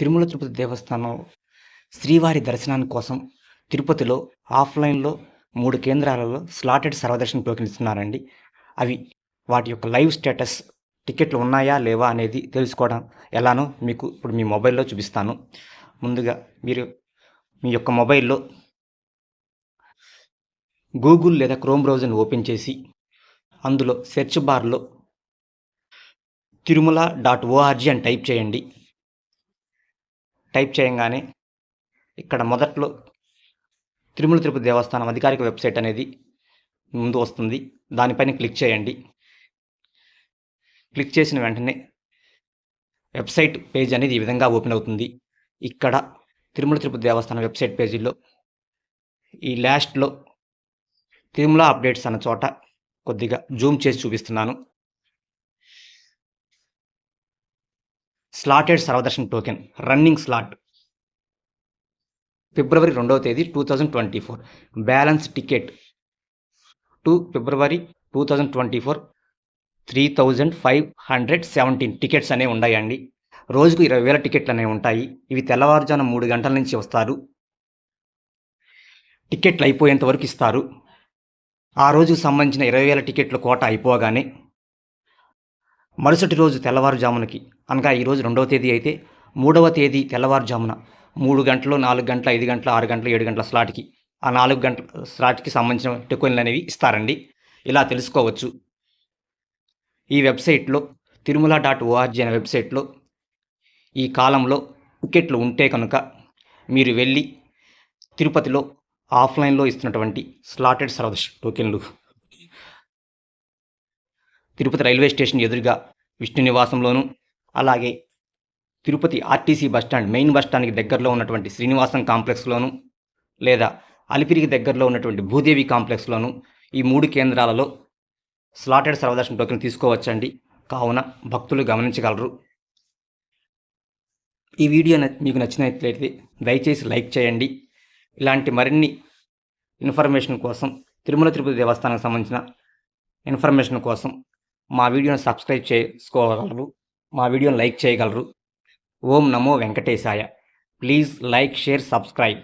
తిరుమల తిరుపతి దేవస్థానం శ్రీవారి దర్శనాని కోసం తిరుపతిలో ఆఫ్లైన్లో మూడు కేంద్రాలలో స్లాటెడ్ సర్వదర్శన టోకెన్ ఇస్తున్నారండి అవి వాటి యొక్క లైవ్ స్టేటస్ టికెట్లు ఉన్నాయా లేవా అనేది తెలుసుకోవడం ఎలానో మీకు ఇప్పుడు మీ మొబైల్లో చూపిస్తాను. ముందుగా మీరు మీ యొక్క మొబైల్లో గూగుల్ లేదా క్రోమ్ బ్రౌజర్ని ఓపెన్ చేసి అందులో సెర్చ్ బార్లో తిరుమల డాట్ ఓఆర్జీ అని టైప్ చేయండి. టైప్ చేయగానే ఇక్కడ మొదట్లో తిరుమల తిరుపతి దేవస్థానం అధికారిక వెబ్సైట్ అనేది ముందు వస్తుంది. దానిపైన క్లిక్ చేయండి. క్లిక్ చేసిన వెంటనే వెబ్సైట్ పేజ్ అనేది ఈ విధంగా ఓపెన్ అవుతుంది. ఇక్కడ తిరుమల తిరుపతి దేవస్థానం వెబ్సైట్ పేజీలో ఈ లాస్ట్లో తిరుమల అప్డేట్స్ అన్న చోట కొద్దిగా జూమ్ చేసి చూపిస్తున్నాను. Slotted Sarvadarshan token running slot February రెండవ తేదీ two thousand twenty four balance ticket to February two thousand twenty four three thousand five hundred seventeen tickets అనేవి ఉన్నాయండి రోజుకు ఇరవై వేల టికెట్లు అనేవి ఉంటాయి. ఇవి తెల్లవారుజామున మూడు గంటల నుంచి వస్తారు. టికెట్లు అయిపోయేంత వరకు ఇస్తారు. ఆ రోజుకు సంబంధించిన ఇరవై వేల టికెట్ల కోట అయిపోగానే మరుసటి రోజు తెల్లవారుజామునకి. అనగా ఈరోజు రెండవ తేదీ అయితే మూడవ తేదీ తెల్లవారుజామున మూడు గంటలు నాలుగు గంటల ఐదు గంటల ఆరు గంటల ఏడు గంటల స్లాట్కి ఆ నాలుగు గంటల స్లాట్కి సంబంధించిన టెకోన్లు అనేవి ఇస్తారండి. ఇలా తెలుసుకోవచ్చు. ఈ వెబ్సైట్లో తిరుమల డాట్ ఓఆర్జీ అనే వెబ్సైట్లో ఈ కాలంలో టికెట్లు ఉంటే కనుక మీరు వెళ్ళి తిరుపతిలో ఆఫ్లైన్లో ఇస్తున్నటువంటి స్లాటెడ్ సర్వీస్ టోకెన్లు తిరుపతి రైల్వే స్టేషన్ ఎదురుగా విష్ణు నివాసంలోను అలాగే Tirupati RTC bus stand main బస్టాండ్కి దగ్గరలో ఉన్నటువంటి శ్రీనివాసం కాంప్లెక్స్లోను లేదా అలిపిరికి దగ్గరలో ఉన్నటువంటి భూదేవి కాంప్లెక్స్లోను ఈ మూడు కేంద్రాలలో స్లాటెడ్ సర్వదర్శన టోకెన్ తీసుకోవచ్చండి. కావున భక్తులు గమనించగలరు. ఈ వీడియో మీకు నచ్చినట్లయితే దయచేసి లైక్ చేయండి. ఇలాంటి మరిన్ని ఇన్ఫర్మేషన్ కోసం తిరుమల తిరుపతి దేవస్థానానికి సంబంధించిన ఇన్ఫర్మేషన్ కోసం మా వీడియోను సబ్స్క్రైబ్ చేసుకోగలరు మా వీడియోను లైక్ చేయగలరు. ఓం నమో వెంకటేశాయ. Please like share subscribe.